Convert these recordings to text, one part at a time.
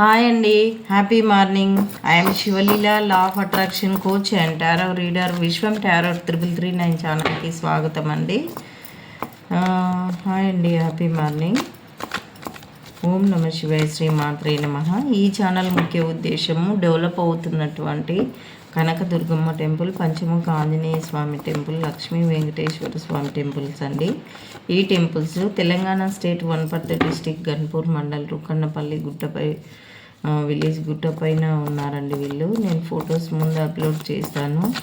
Hi అండి. Happy morning. I'm Sivaleela law of attraction coach and tarot reader Vishwam tarot triple three nine ఛానల్కి స్వాగతం అండి. Hi అండి. Happy morning. ఓం నమ శివాయ శ్రీ మాత్రే నమ. ఈ ఛానల్ ముఖ్య ఉద్దేశము డెవలప్ అవుతున్నటువంటి Kanakadurgamma temple Panchamukha Anjaneya Swami temple Lakshmi Venkateshwara Swami temples అండి. ఈ temples Telangana state Wanaparthy district Ganpur mandal Rukannapalli గుట్టపై village గుట్ట పైన ఉన్నారండి వీళ్ళు. నేను ఫొటోస్ ముందు అప్లోడ్ చేస్తాను.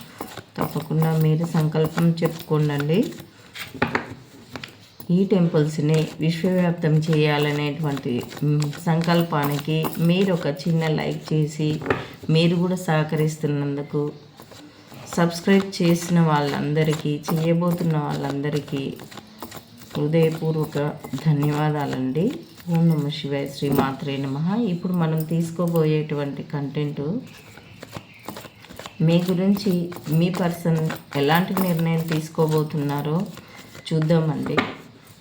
తప్పకుండా మీరు సంకల్పం చెప్పుకోండి ఈ టెంపుల్స్ని విశ్వవ్యాప్తం చేయాలనేటువంటి సంకల్పానికి మీరు ఒక చిన్న లైక్ చేసి మీరు కూడా సహకరిస్తున్నందుకు సబ్స్క్రైబ్ చేసిన వాళ్ళందరికీ చేయబోతున్న వాళ్ళందరికీ హృదయపూర్వక ధన్యవాదాలండి. ఓం నమ శివాయ శ్రీ మాత్రే నమ. ఇప్పుడు మనం తీసుకోబోయేటువంటి కంటెంట్ మీ గురించి మీ పర్సన్ ఎలాంటి నిర్ణయం తీసుకోబోతున్నారో చూద్దామండి.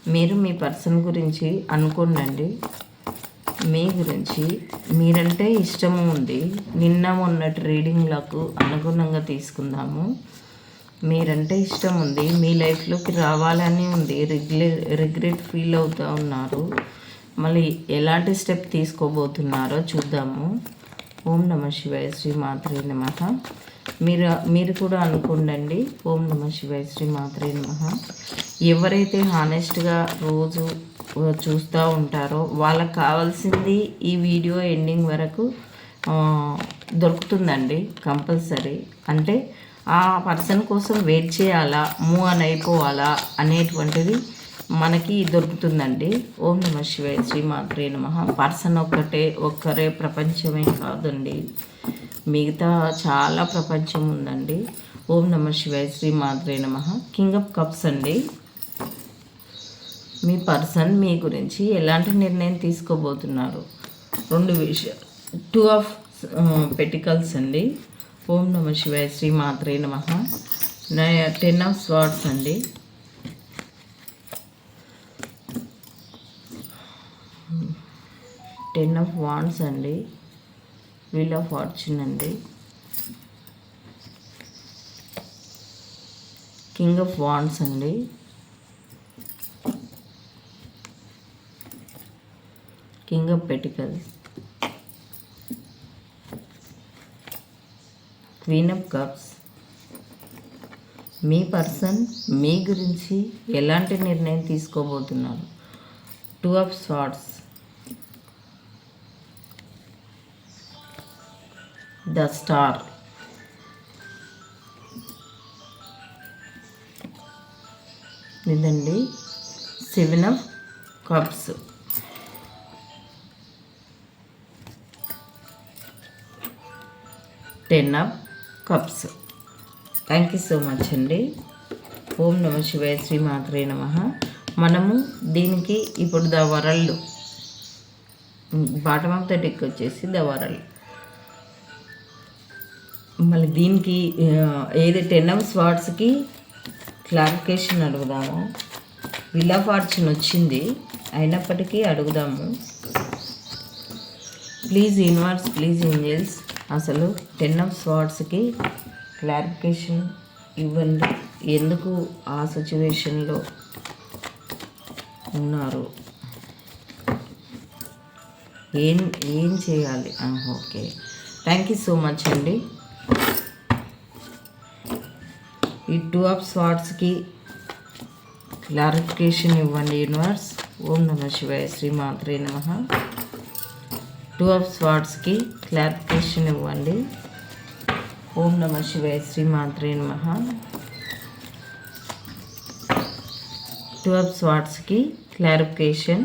మీరు మీ పర్సన్ గురించి అనుకోండి మీ గురించి మీరంటే ఇష్టము ఉంది. నిన్న మొన్నటి రీడింగ్లకు అనుగుణంగా తీసుకుందాము. మీరంటే ఇష్టం ఉంది. మీ లైఫ్లోకి రావాలని ఉంది. రిగ్రె రిగ్రెట్ ఫీల్ అవుతూ ఉన్నారు. మళ్ళీ ఎలాంటి స్టెప్ తీసుకోబోతున్నారో చూద్దాము. ఓం నమ శివాయ శ్రీ మాత్రే నమ. మీరు మీరు కూడా అనుకోండి ఓం నమ శివాయ శ్రీ మాత్రే నమ. ఎవరైతే హానెస్ట్గా రోజు చూస్తూ ఉంటారో వాళ్ళకి కావాల్సింది ఈ వీడియో ఎండింగ్ వరకు దొరుకుతుందండి కంపల్సరీ. అంటే ఆ పర్సన్ కోసం వెయిట్ చేయాలా మూవ్ అని అయిపోవాలా అనేటువంటిది మనకి దొరుకుతుందండి. ఓం నమ శివాయ శ్రీమాత్రే నమ. పర్సన్ ఒక్కటే ఒక్కరే ప్రపంచమే కాదండి. మిగతా చాలా ప్రపంచం ఉందండి. ఓం నమ శివాయ శ్రీమాత్రే నమ. కింగ్ ఆఫ్ కప్స్ అండి. మీ పర్సన్ మీ గురించి ఎలాంటి నిర్ణయం తీసుకోబోతున్నారు? రెండు విషయాలు టూ ఆఫ్ పెటికల్స్ అండి. ఓం నమ శివాయ శ్రీ మాత్రే నమ టెన్ ఆఫ్ స్వార్డ్స్ అండి. టెన్ ఆఫ్ వాండ్స్ అండి. వీల్ ఆఫ్ ఫార్చ్యూన్ అండి. కింగ్ ఆఫ్ వాండ్స్ అండి. King of pentacles. Queen of cups. Me person మీ గురించి ఎలాంటి నిర్ణయం తీసుకోబోతున్నారు? Two of swords the star. ఇదండి seven of cups. Ten of cups. Thank you so much అండి. ఓం నమ శివాయ శ్రీ మాత్రే నమ. మనము దీనికి ఇప్పుడు the world. Bottom of the deck వచ్చేసి ద వరల్డ్. మళ్ళీ దీనికి ఏది టెన్ అవర్స్ వార్డ్స్కి క్లారిఫికేషన్ అడుగుదాము. విల్ ఆఫ్ ఫార్చ్యూన్ వచ్చింది. అయినప్పటికీ అడుగుదాము. ప్లీజ్ యూనివర్స్ ప్లీజ్ ఏంజల్స్ అసలు టెన్ ఆఫ్ స్వార్డ్స్కి క్లారిఫికేషన్ ఇవ్వండి. ఎందుకు ఆ సిచ్యువేషన్లో ఉన్నారు? ఏం ఏం చేయాలి? Okay. Thank you so much అండి. ఈ టూ ఆఫ్ స్వార్ట్స్కి క్లారిఫికేషన్ ఇవ్వండి యూనివర్స్. ఓం నమ శివాయ శ్రీ మాత్రే నమ. టూ ఆఫ్ స్వార్డ్స్కి క్లారిఫికేషన్ ఇవ్వండి. ఓం నమ శివాయ శ్రీ మాత్రే నమ. టూ ఆఫ్ స్వార్ట్స్కి క్లారిఫికేషన్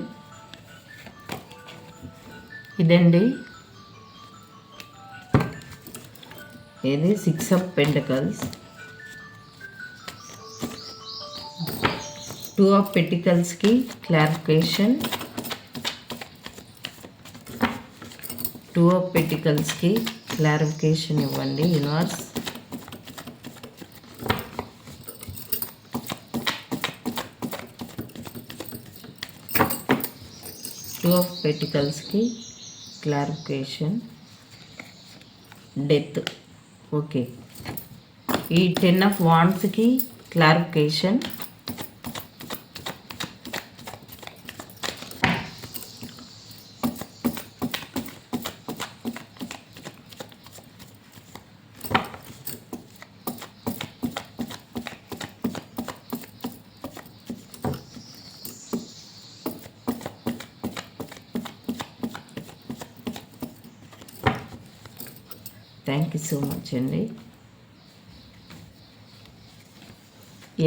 ఇదండి. ఇది six of pentacles. Two of పెటికల్స్కి clarification. Two of పెటికల్స్కి క్లారిఫికేషన్ ఇవ్వండి యూనివర్స్. టూ ఆఫ్ పెటికల్స్కి క్లారిఫికేషన్. డెత్. ఓకే. ఈ ten of వాండ్స్కి clarification. Thank you so much అండి.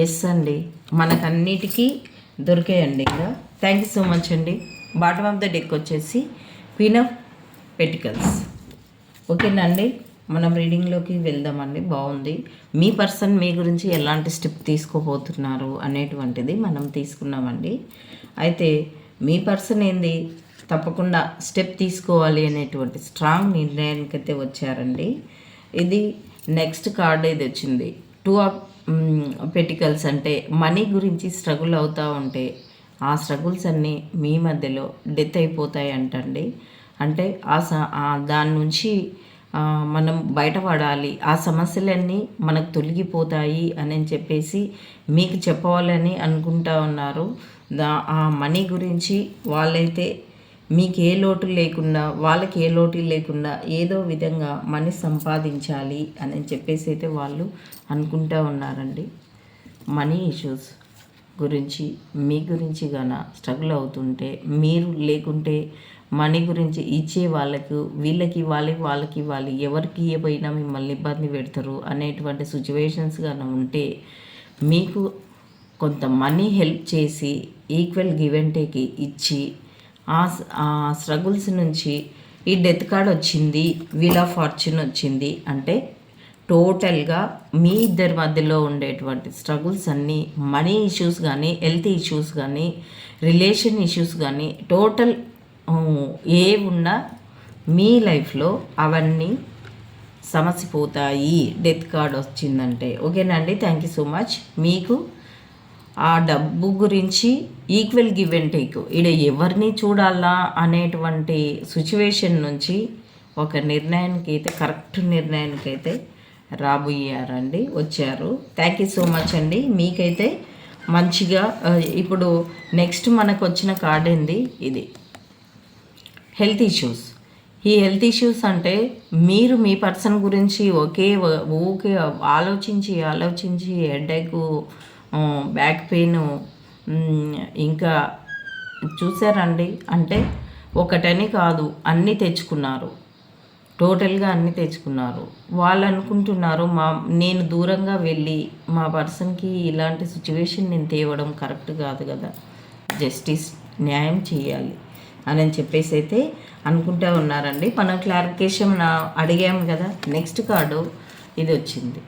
ఎస్ అండి. మనకన్నిటికీ దొరికాయండి ఇంకా థ్యాంక్ యూ సో మచ్ అండి. బాటమ్ ఆఫ్ ద డెక్ వచ్చేసి క్వీన్ ఆఫ్ పెటికల్స్ ఓకేనండి మనం రీడింగ్లోకి వెళ్దామండి. బాగుంది. మీ పర్సన్ మీ గురించి ఎలాంటి స్టెప్ తీసుకోబోతున్నారు అనేటువంటిది మనం తీసుకున్నామండి. అయితే మీ పర్సన్ ఏంది? తప్పకుండా స్టెప్ తీసుకోవాలి అనేటువంటి స్ట్రాంగ్ నిర్ణయానికి అయితే వచ్చారండి. ఇది నెక్స్ట్ కార్డ్ ఇది వచ్చింది. టూ ఆఫ్ పెటికల్స్ అంటే మనీ గురించి స్ట్రగుల్ అవుతూ ఉంటే ఆ స్ట్రగుల్స్ అన్నీ మీ మధ్యలో డెత్ అయిపోతాయి అంటండి. అంటే ఆ స దాని నుంచి మనం బయటపడాలి. ఆ సమస్యలన్నీ మనకు తొలగిపోతాయి అని చెప్పేసి మీకు చెప్పవాలని అనుకుంటా ఉన్నారు. దా ఆ మనీ గురించి వాళ్ళైతే మీకు ఏ లోటు లేకుండా వాళ్ళకి ఏ లోటు లేకుండా ఏదో విధంగా మనీ సంపాదించాలి అని చెప్పేసి అయితే వాళ్ళు అనుకుంటా ఉన్నారండి. మనీ ఇష్యూస్ గురించి మీ గురించి గాన స్ట్రగుల్ అవుతుంటే మీరు లేకుంటే మనీ గురించి ఇచ్చే వాళ్ళకు వీళ్ళకి వాళ్ళకి వాళ్ళకి వాళ్ళు ఎవరికి ఇవ్వబోయినా మిమ్మల్ని ఇబ్బంది పెడతారు అనేటువంటి సిచ్యువేషన్స్ కానీ ఉంటే మీకు కొంత మనీ హెల్ప్ చేసి ఈక్వల్ గివ్ అండ్ టేక్ ఇచ్చి ఆ స్ట్రగుల్స్ నుంచి ఈ డెత్ కార్డ్ వచ్చింది వీల్ ఆఫ్ ఫార్చ్యూన్ వచ్చింది అంటే టోటల్గా మీ ఇద్దరి మధ్యలో ఉండేటువంటి స్ట్రగుల్స్ అన్నీ మనీ ఇష్యూస్ కానీ హెల్త్ ఇష్యూస్ కానీ రిలేషన్ ఇష్యూస్ కానీ టోటల్ ఏ ఉన్నా మీ లైఫ్లో అవన్నీ సమసిపోతాయి. డెత్ కార్డ్ వచ్చిందంటే. ఓకేనండి థ్యాంక్ యూ సో మచ్. మీకు ఆ డబ్బు గురించి ఈక్వల్ గివ్ అండ్ టేక్. ఈడ ఎవరిని చూడాలా అనేటువంటి సిచ్యువేషన్ నుంచి ఒక నిర్ణయానికి అయితే కరెక్ట్ నిర్ణయానికి అయితే రాబోయారండి వచ్చారు. థ్యాంక్ యూ సో మచ్ అండి. మీకైతే మంచిగా ఇప్పుడు నెక్స్ట్ మనకు వచ్చిన కార్డ్ ఏంది? ఇది. హెల్త్ ఇష్యూస్ ఈ హెల్త్ ఇష్యూస్ అంటే మీరు మీ పర్సన్ గురించి ఒకే వ- ఊకే ఆలోచించి ఆలోచించి హెడేక్ బ్యాక్ పెయిన్ ఇంకా చూసారండి? అంటే ఒకటని కాదు అన్నీ తెచ్చుకున్నారు. టోటల్గా అన్నీ తెచ్చుకున్నారు. వాళ్ళు అనుకుంటున్నారు మా నేను దూరంగా వెళ్ళి మా పర్సన్కి ఇలాంటి సిచ్యువేషన్ నేను తేవడం కరెక్ట్ కాదు కదా. జస్టిస్ న్యాయం చేయాలి అని చెప్పేసి అయితే అనుకుంటూ ఉన్నారండి. మనం క్లారిఫికేషన్ అడిగాము కదా నెక్స్ట్ కార్డు ఇది వచ్చింది.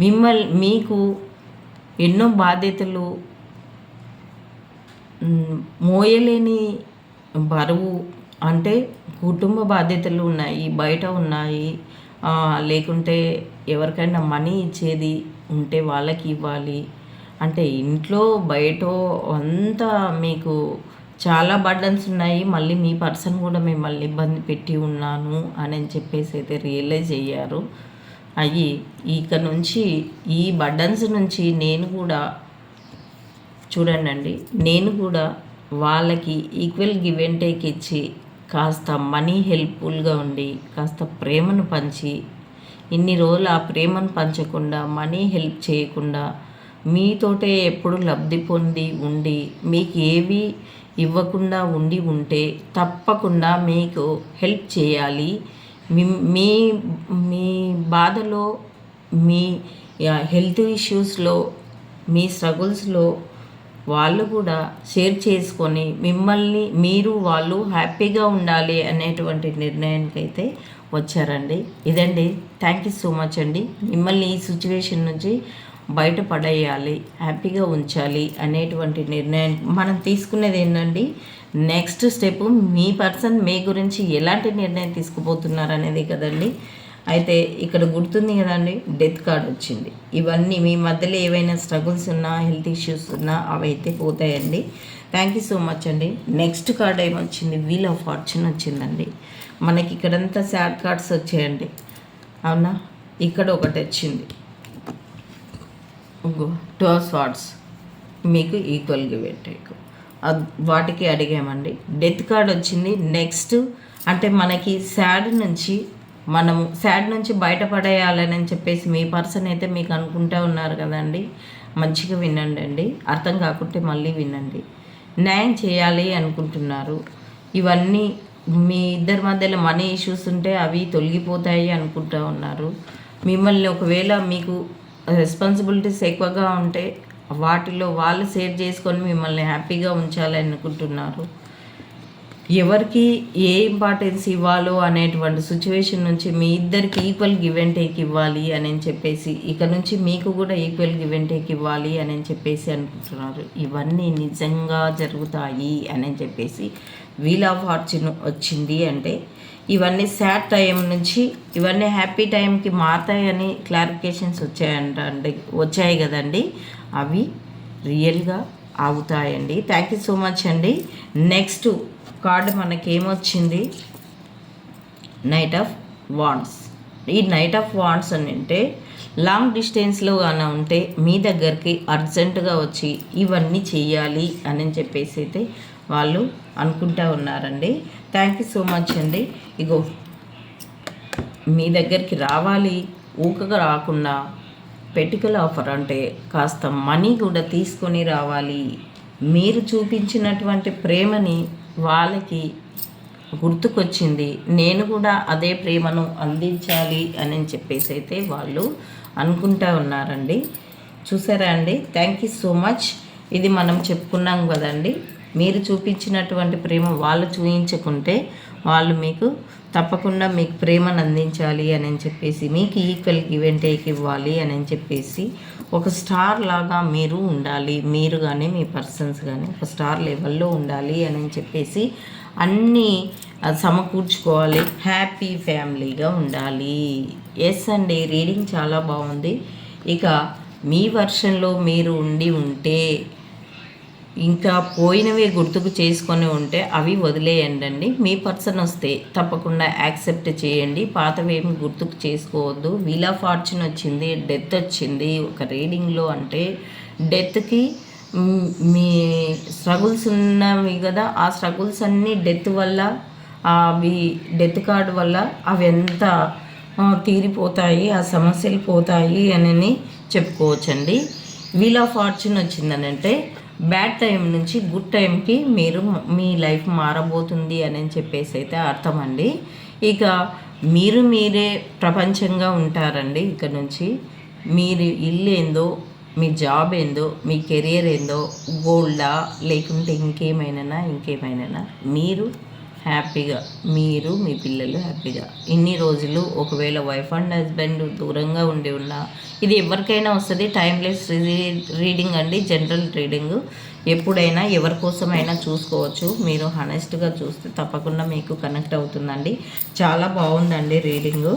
మిమ్మల్ని మీకు ఎన్నో బాధ్యతలు మోయలేని బరువు అంటే కుటుంబ బాధ్యతలు ఉన్నాయి బయట ఉన్నాయి. లేకుంటే ఎవరికైనా మనీ ఇచ్చేది ఉంటే వాళ్ళకి ఇవ్వాలి. అంటే ఇంట్లో బయట అంతా మీకు చాలా బర్డన్స్ ఉన్నాయి మళ్ళీ మీ పర్సన్ కూడా మిమ్మల్ని ఇబ్బంది పెట్టి ఉన్నాను అని చెప్పేసి అయితే రియలైజ్ అయ్యారు. అయ్యి ఇక నుంచి ఈ బర్డన్స్ నుంచి నేను కూడా చూడండి నేను కూడా వాళ్ళకి ఈక్వల్ గివ్ అండ్ టేక్ ఇచ్చి కాస్త మనీ హెల్ప్ఫుల్గా ఉండి కాస్త ప్రేమను పంచి ఇన్ని రోజులు ఆ ప్రేమను పంచకుండా మనీ హెల్ప్ చేయకుండా మీతోటే ఎప్పుడు లబ్ధి పొంది ఉండి మీకు ఏవి ఇవ్వకుండా ఉండి ఉంటే తప్పకుండా మీకు హెల్ప్ చేయాలి. మీ మీ మీ బాధలో మీ హెల్త్ ఇష్యూస్లో మీ స్ట్రగుల్స్లో వాళ్ళు కూడా షేర్ చేసుకొని మిమ్మల్ని మీరు వాళ్ళు హ్యాపీగా ఉండాలి అనేటువంటి నిర్ణయానికి అయితే వచ్చారండి. ఇదండి. థ్యాంక్ యూ సో మచ్ అండి. మిమ్మల్ని ఈ సిచ్యువేషన్ నుంచి బయటపడేయాలి హ్యాపీగా ఉంచాలి అనేటువంటి నిర్ణయం మనం తీసుకునేది ఏంటండి? నెక్స్ట్ స్టెప్ మీ పర్సన్ మీ గురించి ఎలాంటి నిర్ణయం తీసుకుపోతున్నారు అనేది కదండి. అయితే ఇక్కడ గుర్తుంది కదండి డెత్ కార్డ్ వచ్చింది. ఇవన్నీ మీ మధ్యలో ఏవైనా స్ట్రగుల్స్ ఉన్నా హెల్త్ ఇష్యూస్ ఉన్నా అవి అయితే పోతాయండి. థ్యాంక్ యూ సో మచ్ అండి. నెక్స్ట్ కార్డ్ ఏమొచ్చింది? వీల్ ఆఫ్ ఫార్చ్యూన్ వచ్చిందండి. మనకి ఇక్కడంతా శాడ్ కార్డ్స్ వచ్చాయండి. అవునా? ఇక్కడ ఒకటి వచ్చింది. టూ స్వార్డ్స్ మీకు ఈక్వల్ పెట్టాయి. వాటికి అడిగామండి. డెత్ కార్డ్ వచ్చింది. నెక్స్ట్ అంటే మనకి శాడ్ నుంచి మనము శాడ్ నుంచి బయటపడేయాలని చెప్పేసి మీ పర్సన్ అయితే మీకు అనుకుంటూ ఉన్నారు కదండి. మంచిగా వినండి అండి. అర్థం కాకుంటే మళ్ళీ వినండి. న్యాయం చేయాలి అనుకుంటున్నారు. ఇవన్నీ మీ ఇద్దరి మధ్యలో మనీ ఇష్యూస్ ఉంటే అవి తొలగిపోతాయి అనుకుంటూ ఉన్నారు. మిమ్మల్ని ఒకవేళ మీకు రెస్పాన్సిబిలిటీస్ ఎక్కువగా ఉంటే వాటిలో వాళ్ళు షేర్ చేసుకొని మిమ్మల్ని హ్యాపీగా ఉంచాలి అనుకుంటున్నారు ఎవరికి ఏ ఇంపార్టెన్స్ ఇవ్వాలో అనేటువంటి సిచ్యువేషన్ నుంచి మీ ఇద్దరికి ఈక్వల్ గివ్ అండ్ టేక్ ఇవ్వాలి అని చెప్పేసి ఇక నుంచి మీకు కూడా ఈక్వల్ గివ్ అండ్ టేక్ ఇవ్వాలి అని చెప్పేసి అనుకుంటున్నారు. ఇవన్నీ నిజంగా జరుగుతాయి అని చెప్పేసి వీల్ ఆఫ్ ఫార్చ్యూన్ వచ్చింది అంటే ఇవన్నీ సాడ్ టైం నుంచి ఇవన్నీ హ్యాపీ టైంకి మారుతాయని క్లారిఫికేషన్స్ వచ్చాయంట అండి వచ్చాయి కదండి. అవి రియల్గా అవుతాయండి థ్యాంక్ యూ సో మచ్ అండి. నెక్స్ట్ కార్డు మనకి ఏమొచ్చింది నైట్ ఆఫ్ వాండ్స్ ఈ నైట్ ఆఫ్ వాండ్స్ అని అంటే లాంగ్ డిస్టెన్స్లో కానీ ఉంటే మీ దగ్గరికి అర్జెంటుగా వచ్చి ఇవన్నీ చేయాలి అని చెప్పేసి అయితే వాళ్ళు అనుకుంటా ఉన్నారండి. థ్యాంక్ యూ సో మచ్ అండి. ఇగో మీ దగ్గరికి రావాలి ఊకగా రాకుండా పెటికల్ ఆఫర్ అంటే కాస్త మనీ కూడా తీసుకొని రావాలి. మీరు చూపించినటువంటి ప్రేమని వాళ్ళకి గుర్తుకొచ్చింది. నేను కూడా అదే ప్రేమను అందించాలి అని చెప్పేసి అయితే వాళ్ళు అనుకుంటా ఉన్నారండి. చూసారా అండి? థ్యాంక్ యూ సో మచ్ ఇది మనం చెప్పుకున్నాం కదండి. మీరు చూపించినటువంటి ప్రేమ వాళ్ళు చూయించుకుంటే వాళ్ళు మీకు తప్పకుండా మీకు ప్రేమను అందించాలి అని చెప్పేసి మీకు ఈక్వల్ ఈవెంట్ టేక్ ఇవ్వాలి అని చెప్పేసి ఒక స్టార్ లాగా మీరు ఉండాలి. మీరు కానీ మీ పర్సన్స్ కానీ ఒక స్టార్ లెవెల్లో ఉండాలి అని చెప్పేసి అన్నీ సమకూర్చుకోవాలి. హ్యాపీ ఫ్యామిలీగా ఉండాలి. ఎస్ అండి రీడింగ్ చాలా బాగుంది. ఇక మీ వర్షన్లో మీరు ఉండి ఉంటే ఇంకా పోయినవి గుర్తుకు చేసుకొని ఉంటే అవి వదిలేయండి మీ పర్సన్ వస్తే తప్పకుండా యాక్సెప్ట్ చేయండి. పాతవి ఏమి గుర్తుకు చేసుకోవద్దు. వీల్ ఆఫ్ ఫార్చ్యూన్ వచ్చింది డెత్ వచ్చింది. ఒక రీడింగ్లో అంటే డెత్కి మీ స్ట్రగుల్స్ ఉన్నవి కదా ఆ స్ట్రగుల్స్ అన్నీ డెత్ వల్ల అవి డెత్ కార్డ్ వల్ల అవి ఎంత తీరిపోతాయి ఆ సమస్యలు పోతాయి అని చెప్పుకోవచ్చండి వీల్ ఆఫ్ ఫార్చ్యూన్ వచ్చిందనంటే బ్యాడ్ టైం నుంచి గుడ్ టైంకి మీరు మీ లైఫ్ మారబోతుంది అని చెప్పేసి అయితే అర్థం అండి ఇక మీరు మీరే ప్రపంచంగా ఉంటారండి ఇక్కడ నుంచి. మీరు ఇల్లు ఏందో మీ జాబ్ ఏందో మీ కెరియర్ ఏందో గోల్డా లేకుంటే ఇంకేమైనా ఇంకేమైనా మీరు హ్యాపీగా. మీరు మీ పిల్లలు హ్యాపీగా. ఇన్ని రోజులు ఒకవేళ వైఫ్ అండ్ హస్బెండ్ దూరంగా ఉండి ఉన్నా ఇది ఎవరికైనా వస్తుంది. టైమ్లెస్ రీడింగ్ అండి జనరల్ రీడింగ్. ఎప్పుడైనా ఎవరి కోసమైనా చూసుకోవచ్చు. మీరు హనెస్ట్గా చూస్తే తప్పకుండా మీకు కనెక్ట్ అవుతుందండి. చాలా బాగుందండి రీడింగు.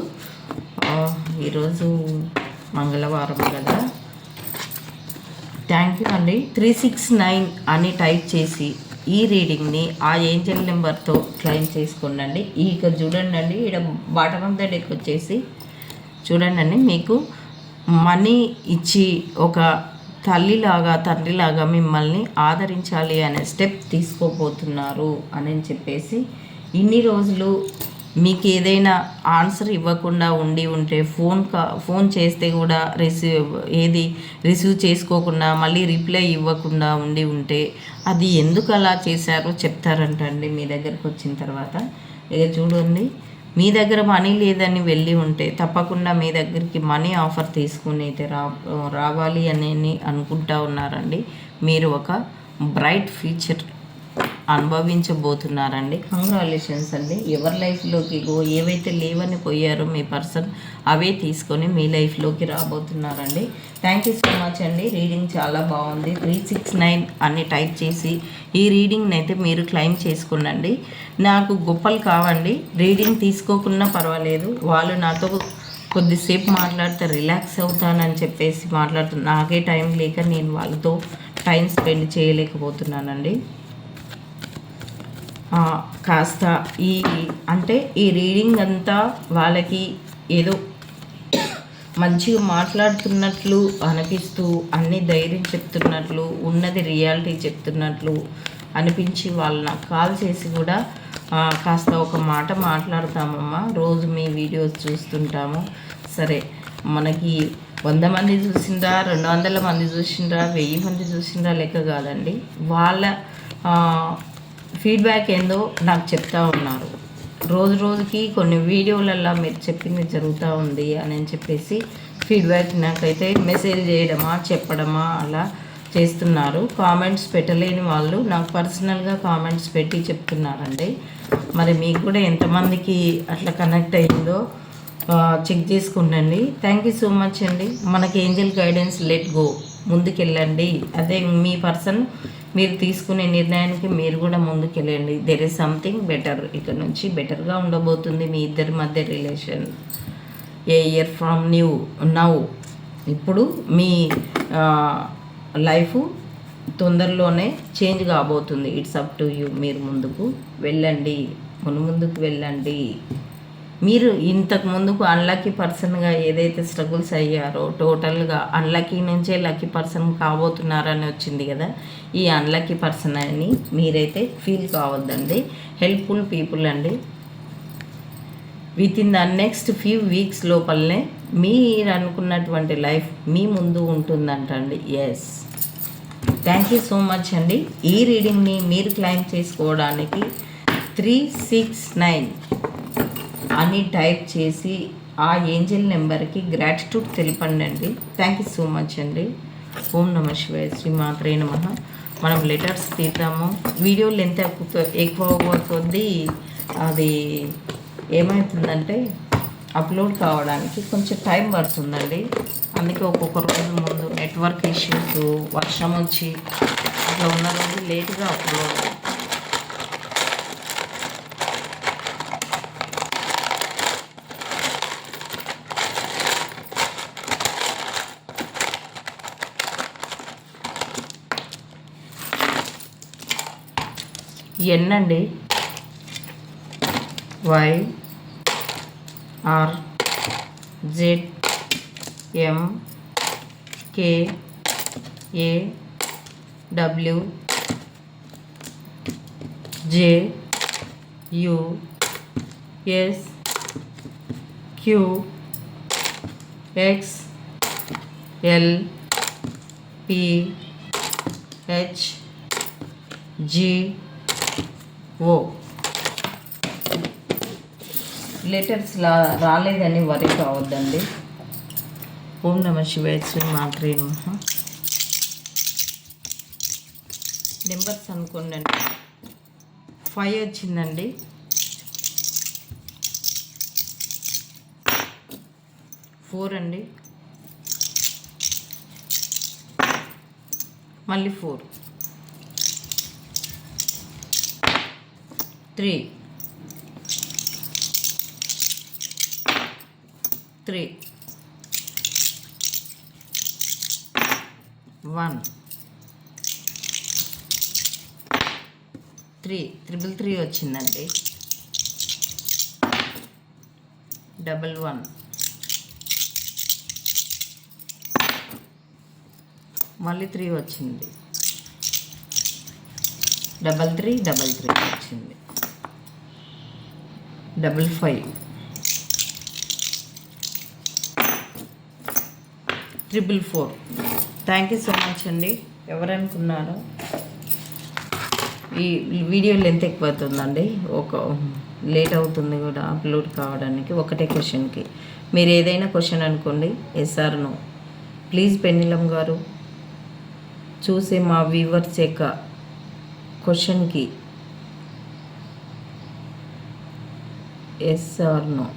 ఈరోజు మంగళవారం కదా. థ్యాంక్ యూ అండి. త్రీ సిక్స్ నైన్ అని టైప్ చేసి ఈ రీడింగ్ని ఆ ఏంజల్ నెంబర్తో క్లైమ్ చేసుకోండి ఇక చూడండి అండి ఇక్కడ బాటమ్ ఆఫ్ ద డెక్ వచ్చేసి చూడండి అండి మీకు మనీ ఇచ్చి ఒక తల్లిలాగా తండ్రిలాగా మిమ్మల్ని ఆదరించాలి అనే స్టెప్ తీసుకోబోతున్నారు అని చెప్పేసి ఇన్ని రోజులు మీకు ఏదైనా ఆన్సర్ ఇవ్వకుండా ఉండి ఉంటే ఫోన్ కా ఫోన్ చేస్తే కూడా రిసీవ్ ఏది రిసీవ్ చేసుకోకుండా మళ్ళీ రిప్లై ఇవ్వకుండా ఉండి ఉంటే అది ఎందుకు అలా చేశారో చెప్తారంటండి మీ దగ్గరకు వచ్చిన తర్వాత. ఇక చూడండి మీ దగ్గర మనీ లేదని వెళ్ళి ఉంటే తప్పకుండా మీ దగ్గరికి మనీ ఆఫర్ తీసుకుని అయితే రా రావాలి అని అనుకుంటా ఉన్నారండి. మీరు ఒక బ్రైట్ ఫ్యూచర్ అనుభవించబోతున్నారండి. కంగ్రాచులేషన్స్ అండి. ఎవరి లైఫ్లోకి ఏవైతే లేవని పోయారో మీ పర్సన్ అవే తీసుకొని మీ లైఫ్లోకి రాబోతున్నారండి. థ్యాంక్ యూ సో మచ్ అండి. రీడింగ్ చాలా బాగుంది. త్రీ సిక్స్ నైన్ అని టైప్ చేసి ఈ రీడింగ్ని అయితే మీరు క్లెయిమ్ చేసుకునండి నాకు గొప్పలు కావండి. రీడింగ్ తీసుకోకున్నా పర్వాలేదు. వాళ్ళు నాతో కొద్దిసేపు మాట్లాడితే రిలాక్స్ అవుతానని చెప్పేసి మాట్లాడుతున్నా నాకే టైం లేక నేను వాళ్ళతో టైం స్పెండ్ చేయలేకపోతున్నానండి. కాస్త ఈ అంటే ఈ రీడింగ్ అంతా వాళ్ళకి ఏదో మంచిగా మాట్లాడుతున్నట్లు అనిపిస్తూ అన్ని ధైర్యం చెప్తున్నట్లు ఉన్నది రియాలిటీ చెప్తున్నట్లు అనిపించి వాళ్ళు నాకు కాల్ చేసి కూడా కాస్త ఒక మాట మాట్లాడతామమ్మా. రోజు మీ వీడియోస్ చూస్తుంటాము. సరే మనకి వంద మంది చూసిందా రెండు వందల మంది చూసిండ్రా వెయ్యి మంది చూసిండ్రా లెక్క కాదండి. వాళ్ళ ఫీడ్బ్యాక్ ఏందో నాకు చెప్తా ఉన్నారు. రోజు రోజుకి కొన్ని వీడియోలల్లో మీరు చెప్పింది జరుగుతూ ఉంది అని అని చెప్పేసి ఫీడ్బ్యాక్ నాకైతే మెసేజ్ చేయడమా చెప్పడమా అలా చేస్తున్నారు. కామెంట్స్ పెట్టలేని వాళ్ళు నాకు పర్సనల్గా కామెంట్స్ పెట్టి చెప్తున్నారండి. మరి మీకు కూడా ఎంతమందికి అట్లా కనెక్ట్ అయ్యిందో చెక్ చేసుకుంటండి. థ్యాంక్ యూ సో మచ్ అండి. మనకి ఏంజల్ గైడెన్స్ లెట్ గో. ముందుకెళ్ళండి. అదే మీ పర్సన్ మీరు తీసుకునే నిర్ణయానికి మీరు కూడా ముందుకెళ్ళండి. దెర్ ఇస్ సంథింగ్ బెటర్ ఇక్కడ నుంచి బెటర్గా ఉండబోతుంది మీ ఇద్దరి మధ్య relation a year from new now ఇప్పుడు మీ లైఫ్ తొందరలోనే చేంజ్ కాబోతుంది. ఇట్స్ అప్ టు యూ మీరు ముందుకు వెళ్ళండి. మును ముందుకు వెళ్ళండి. మీరు ఇంతకు ముందుకు అన్లక్కీ పర్సన్గా ఏదైతే స్ట్రగుల్స్ అయ్యారో టోటల్గా అన్లక్కీ నుంచే లక్కీ పర్సన్ కాబోతున్నారని వచ్చింది కదా ఈ అన్లక్కీ పర్సన్ అని మీరైతే ఫీల్ కావద్దండి. హెల్ప్ఫుల్ పీపుల్ అండి. Within the next few weeks లోపలనే మీరు అనుకున్నటువంటి లైఫ్ మీ ముందు ఉంటుందంటండి. Yes thank you so much అండి. ఈ రీడింగ్ని మీరు క్లైమ్ చేసుకోవడానికి త్రీ సిక్స్ నైన్ అని టైప్ చేసి ఆ ఏంజిల్ నెంబర్కి గ్రాటిట్యూడ్ తెలిపండి అండి థ్యాంక్ యూ సో మచ్ అండి. ఓం నమ శివాయ శ్రీమాత్రే నమ. మనం లెటర్స్ తీద్దాము. వీడియో లెంత్ ఎక్కువ ఎక్కువ అవుతుంది. అది ఏమవుతుందంటే అప్లోడ్ కావడానికి కొంచెం టైం పడుతుందండి. అందుకే ఒక్కొక్క రోజు ముందు నెట్వర్క్ ఇష్యూస్ వర్షం వచ్చి అట్లా ఉన్న రోజు లేట్గా అప్లోడ్ ఎన్ అండి. Y R Z M K A W J U S Q X L P H G O. Letters లా రాలేదని వరి కావద్దండి. ఓం నమ శివాయ శ్రీ మాత్రే నమ. నెంబర్స్ అనుకోండి ఫైవ్ వచ్చిందండి. ఫోర్ అండి. మళ్ళీ four three. Three. One. Three. Triple three వచ్చిందండి. Double one. మళ్ళీ త్రీ వచ్చింది. డబల్ త్రీ డబల్ త్రీ వచ్చింది. Double five. Triple four. Thank you so much అండి. ఎవరనుకున్నారో. ఈ వీడియో లెంత్ ఎక్కువ అవుతుందండి ఒక లేట్ అవుతుంది కూడా అప్లోడ్ కావడానికి ఒకటే క్వశ్చన్కి మీరు ఏదైనా క్వశ్చన్ అనుకోండి ఎస్ఆర్ను ప్లీజ్ పెన్నిలం గారు చూసే మా వ్యూవర్స్ యొక్క క్వశ్చన్కి yes or no.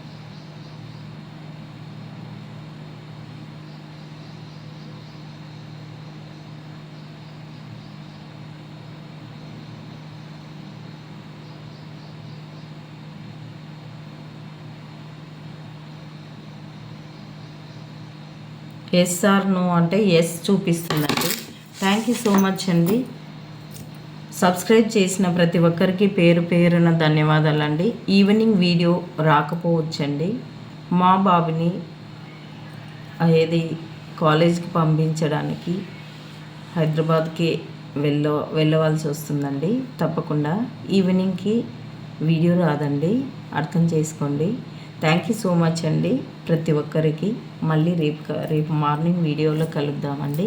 Yes or no అంటే ఎస్ చూపిస్తుందండి. థ్యాంక్ యూ సో మచ్ అండి. సబ్స్క్రైబ్ చేసిన ప్రతి ఒక్కరికి పేరు పేరున ధన్యవాదాలండి. ఈవినింగ్ వీడియో రాకపోవచ్చండి. మా బాబుని ఏది కాలేజ్కి పంపించడానికి హైదరాబాద్కి వెళ్ళ వెళ్ళవలసి వస్తుందండి. తప్పకుండా ఈవినింగ్కి వీడియో రాదండి. అర్థం చేసుకోండి. థ్యాంక్ యూ సో మచ్ అండి. ప్రతి ఒక్కరికి మళ్ళీ రేపు రేపు మార్నింగ్ వీడియోలో కలుద్దామండి.